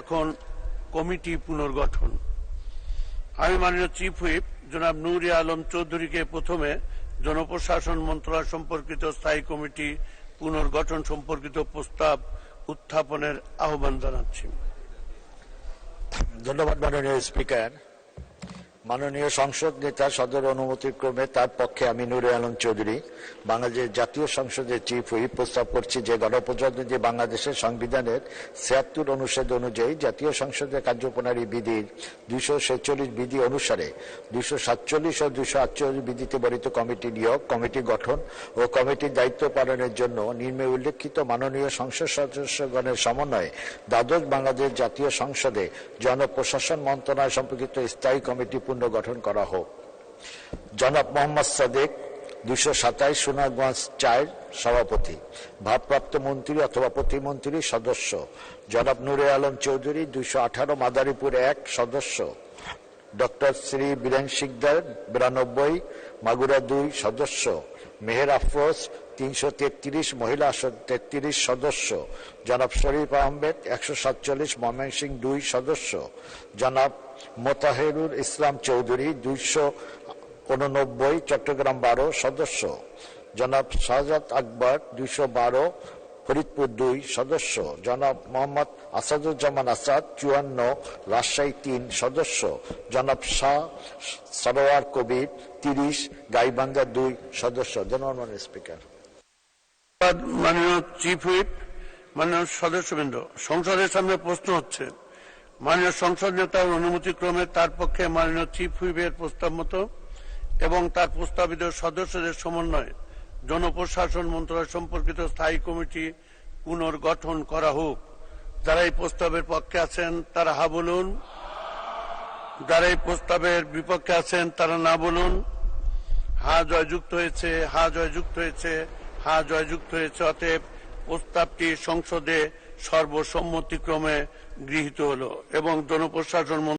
এখন কমিটি পুনর্গঠন। আমি মাননীয় চিফ হুইপ জনাব নুরি আলম চৌধুরীকে প্রথমে জনপ্রশাসন মন্ত্রণালয় সম্পর্কিত স্থায়ী কমিটি পুনর্গঠন সম্পর্কিত প্রস্তাব উত্থাপনের আহ্বান জানাচ্ছি। ধন্যবাদ মাননীয় স্পিকার। মাননীয় সংসদ নেতা সদর অনুমতির ক্রমে তার পক্ষে আমি নুরে আলম চৌধুরী বাংলাদেশ জাতীয় সংসদের চিফ হুইপ প্রস্তাব করছি যে গণপ্রজাতন্ত্রী বাংলাদেশের সংবিধানের ছিয়াত্তর অনুচ্ছেদ অনুযায়ী জাতীয় সংসদের কার্যপ্রণালী বিধির দুইশো ছেচল্লিশ বিধি অনুসারে দুইশো সাতচল্লিশ ও দুইশো আটচল্লিশ বিধিতে বর্ণিত কমিটি নিয়োগ, কমিটি গঠন ও কমিটির দায়িত্ব পালনের জন্য নিম্নে উল্লেখিত মাননীয় সংসদ সদস্যগণের সমন্বয়ে দ্বাদশ বাংলাদেশ জাতীয় সংসদে জনপ্রশাসন মন্ত্রণালয় সম্পর্কিত স্থায়ী কমিটি পুনর্গঠন করা হোক। জনাব মোহাম্মদ সাদেক, দুইশো সাতাইশ সুনারগঞ্জ চার সভাপতি, ভারপ্রাপ্ত মন্ত্রী অথবা প্রতিমন্ত্রী সদস্য, জনাব নুরে আলম চৌধুরী, দুইশো আঠারো মাদারীপুর এক সদস্য, ডক্টর শ্রী বীরেন শিকদার, বিরানব্বই মাগুরা দুই সদস্য, মেহের আফরোজ তিনশো তেত্রিশ মহিলা তেত্রিশ সদস্য। জনাব শরীফ আহমেদ, একশো সাতচল্লিশ ময়মনসিং দুই সদস্য। জনাব মোতাহেরুল ইসলাম চৌধুরী, দুইশো উননব্বই চট্টগ্রাম বারো সদস্য। জনাব শাহজাদ আকবর, দুইশো বারো ফরিদপুর দুই সদস্য। জনাব মোহাম্মদ আসাদুজ্জামান আসাদ, চুয়ান্ন রাজশাহী তিন সদস্য। জনাব শাহ সরোয়ার কবির, তিরিশ গাইবান্ধা দুই সদস্য। ধন্যবাদ স্পিকার। ধন্যবাদ, মাননীয় চিফ হুইপ মাননীয় সদস্যবৃন্দ। সংসদের সামনে প্রশ্ন হচ্ছে, মাননীয় সংসদ নেতার অনুমতিক্রমে তার পক্ষে মাননীয় চিফ হুইপের প্রস্তাব মতো এবং তার প্রস্তাবিত সদস্যদের সমন্বয়ে জনপ্রশাসন মন্ত্রণালয় সম্পর্কিত স্থায়ী কমিটি পুনর্গঠন করা হোক। যারা এই প্রস্তাবের পক্ষে আছেন, তারা হা বলুন। যারা এই প্রস্তাবের বিপক্ষে আছেন, তারা না বলুন। হা জয়যুক্ত হয়েছে, হা জয়যুক্ত হয়েছে। জয়যুক্ত হয়েছে অতএব প্রস্তাবটি সংসদে সর্বসম্মতিক্রমে গৃহীত হলো এবং জনপ্রশাসন